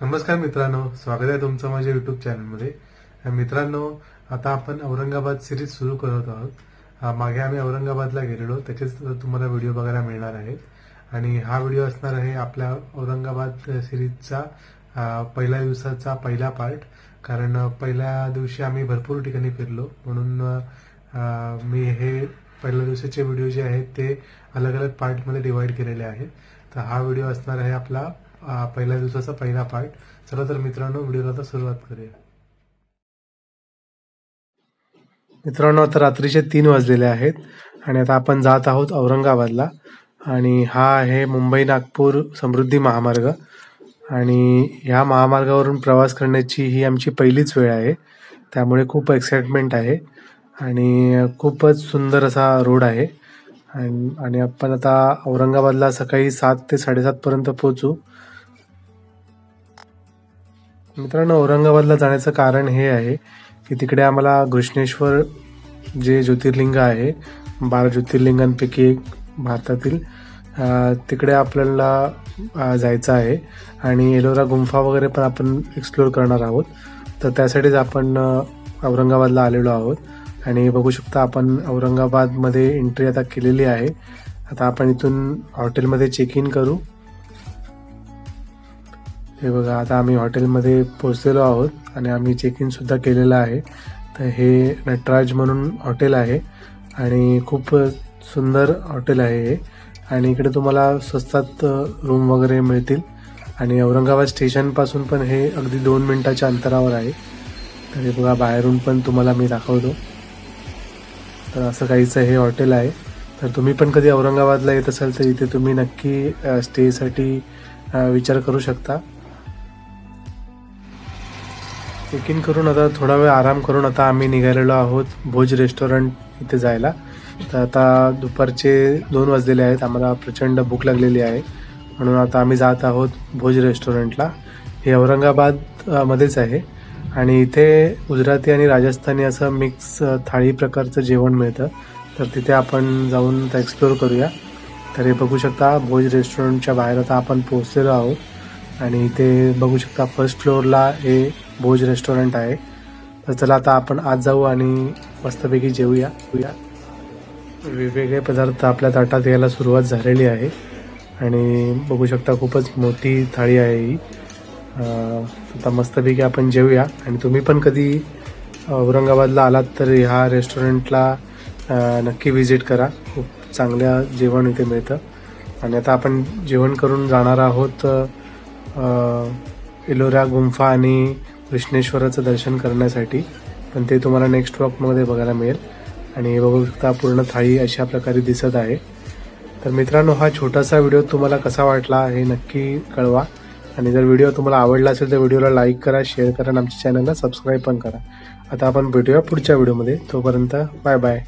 नमस्कार मित्रांनो स्वागत आहे तुमचं माझ्या युट्यूब चॅनलमध्ये मित्रांनो आता आपण औरंगाबाद सिरीज सुरू करत आहोत. मागे आम्ही औरंगाबादला गेलेलो त्याचेच तुम्हाला व्हिडिओ बघायला मिळणार आहेत. आणि हा व्हिडिओ असणार आहे आपल्या औरंगाबाद सिरीजचा पहिल्या दिवसाचा पहिला पार्ट कारण पहिल्या दिवशी आम्ही भरपूर ठिकाणी फिरलो. म्हणून मी हे पहिल्या दिवसाचे व्हिडिओ जे आहेत ते अलग अलग पार्टमध्ये डिवाईड केलेले आहेत. तर हा व्हिडिओ असणार आहे आपला पहिल्या दिवसाचा पहिला पार्ट चला तर मित्रांनो व्हिडिओला आता सुरुवात करूया. मित्रांनो आता रात्रीचे तीन वाजलेले आहेत आणि आता आपण जात आहोत औरंगाबादला. आणि हा आहे मुंबई नागपूर समृद्धी महामार्ग. आणि ह्या महामार्गावरून प्रवास करण्याची ही आमची पहिलीच वेळ आहे. त्यामुळे खूप एक्साइटमेंट आहे. आणि खूपच सुंदर असा रोड आहे. आणि आपण आता औरंगाबादला सकाळी सात ते साडेसातपर्यंत पोहोचू. मित्रांनो औरंगाबादला जाण्याचं कारण हे आहे की तिकडे आम्हाला घृष्णेश्वर जे ज्योतिर्लिंग आहे बारा ज्योतिर्लिंगांपैकी एक भारतातील तिकडे आपल्याला जायचं आहे. आणि एलोरा गुंफा वगैरे पण आपण एक्सप्लोर करणार आहोत. तर त्यासाठीच आपण औरंगाबादला आलेलो आहोत. आणि बघू शकता आपण औरंगाबादमध्ये एंट्री आता केलेली आहे. आता आपण इथून हॉटेलमध्ये चेक इन करू. हे बघा आता आम्ही हॉटेलमध्ये पोहोचलेलो आहोत आणि आम्ही चेक इन सुद्धा केलेलं आहे. तर हे नटराज म्हणून हॉटेल आहे आणि खूप सुंदर हॉटेल आहे हे. आणि इकडे तुम्हाला स्वस्तात रूम वगैरे मिळतील. आणि औरंगाबाद स्टेशनपासून पण हे अगदी दोन मिनटाच्या अंतरावर आहे. तर हे बघा बाहेरून पण तुम्हाला मी दाखवतो. तर असं काहीचं हे हॉटेल आहे. तर तुम्ही पण कधी औरंगाबादला येत असाल तर इथे तुम्ही नक्की स्टेसाठी विचार करू शकता. चेक इन करून आता थोडा वेळ आराम करून आता आम्ही निघालेलो आहोत भोज रेस्टॉरंट इथे जायला. तर आता दुपारचे दोन वाजलेले आहेत. आम्हाला प्रचंड भूक लागलेली आहे. म्हणून आता आम्ही जात आहोत भोज रेस्टॉरंटला हे औरंगाबाद मध्येच आहे. आणि इथे गुजराती आणि राजस्थानी असं मिक्स थाळी प्रकारचं जेवण मिळतं. तर तिथे आपण जाऊन एक्सप्लोअर एक्सप्लोर करूया. तर हे बघू शकता भोज रेस्टॉरंटच्या बाहेर आता आपण पोहोचलेलो आहोत. आणि इथे बघू शकता फर्स्ट फ्लोअरला हे भोज रेस्टॉरंट आहे. तर चला आता आपण आज जाऊ आणि मस्तपैकी जेवूया. वेगवेगळे पदार्थ आपल्या ताटात यायला सुरुवात झालेली आहे. आणि बघू शकता खूपच मोठी थाळी आहे ही. आता मस्तपैकी आपण जेवूया. आणि तुम्ही पण कधी औरंगाबादला आलात तर ह्या रेस्टॉरंटला नक्की व्हिजिट करा. खूप चांगलं जेवण इथे मिळतं. आणि आता आपण जेवण करून जाणार आहोत एलोरा गुंफा आणि कृष्णेश्वराचं दर्शन करण्यासाठी. पण ते तुम्हाला नेक्स्ट वॉकमध्ये बघायला मिळेल. आणि बघू शकता पूर्ण थाळी अशा प्रकारे दिसत आहे. तर मित्रांनो हा छोटासा व्हिडिओ तुम्हाला कसा वाटला हे नक्की कळवा. आणि जर व्हिडिओ तुम्हाला आवडला असेल तर व्हिडिओला लाईक करा शेअर करा आणि आमच्या चॅनलला सबस्क्राईब पण करा. आता आपण भेटूया पुढच्या व्हिडिओमध्ये. तोपर्यंत बाय बाय